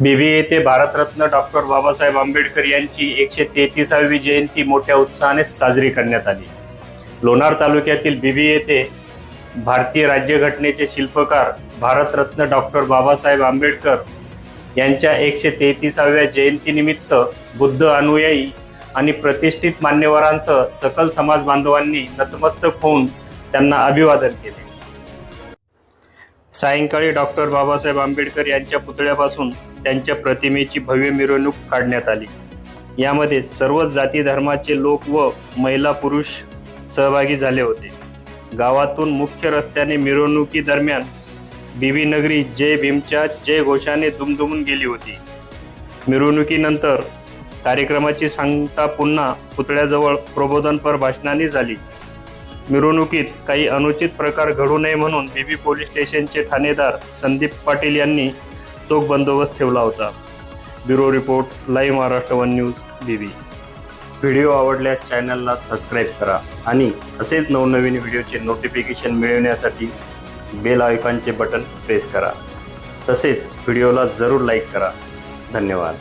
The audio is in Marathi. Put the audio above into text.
बीबी येथे भारतरत्न डॉक्टर बाबासाहेब आंबेडकर यांची एकशे तेहतीसावी जयंती मोठ्या उत्साहाने साजरी करण्यात आली. लोणार तालुक्यातील बीबी येथे भारतीय राज्यघटनेचे शिल्पकार भारतरत्न डॉक्टर बाबासाहेब आंबेडकर यांच्या एकशे तेहतीसाव्या जयंतीनिमित्त बुद्ध अनुयायी आणि प्रतिष्ठित मान्यवरांसह सकल समाज बांधवांनी नतमस्तक होऊन त्यांना अभिवादन केले. सायंकाळी डॉक्टर बाबासाहेब आंबेडकर यांच्या पुतळ्यापासून त्यांच्या प्रतिमेची भव्य मिरवणूक काढण्यात आली. यामध्ये सर्वच जाती धर्माचे लोक व महिला पुरुष सहभागी झाले होते. गावातून मुख्य रस्त्याने मिरवणुकीदरम्यान बीबी नगरी जय भीमच्या जय घोषाने दुमदुमून गेली होती. मिरवणुकीनंतर कार्यक्रमाची सांगता पुन्हा पुतळ्याजवळ प्रबोधनपर भाषणाने झाली. मिरवणुकीत काही अनुचित प्रकार घडू नये म्हणून बीबी पोलीस स्टेशनचे ठाणेदार संदीप पाटील यांनी चोख बंदोबस्त ठेवला होता. Bureau report live Maharashtra one news Bibi. Video आवडल्यास चॅनलला सबस्क्राईब करा आणि असेच नवनवीन व्हिडिओचे नोटिफिकेशन मिळवण्यासाठी बेल आयकॉनचे बटन प्रेस करा. तसेच व्हिडिओला जरूर लाईक करा. धन्यवाद.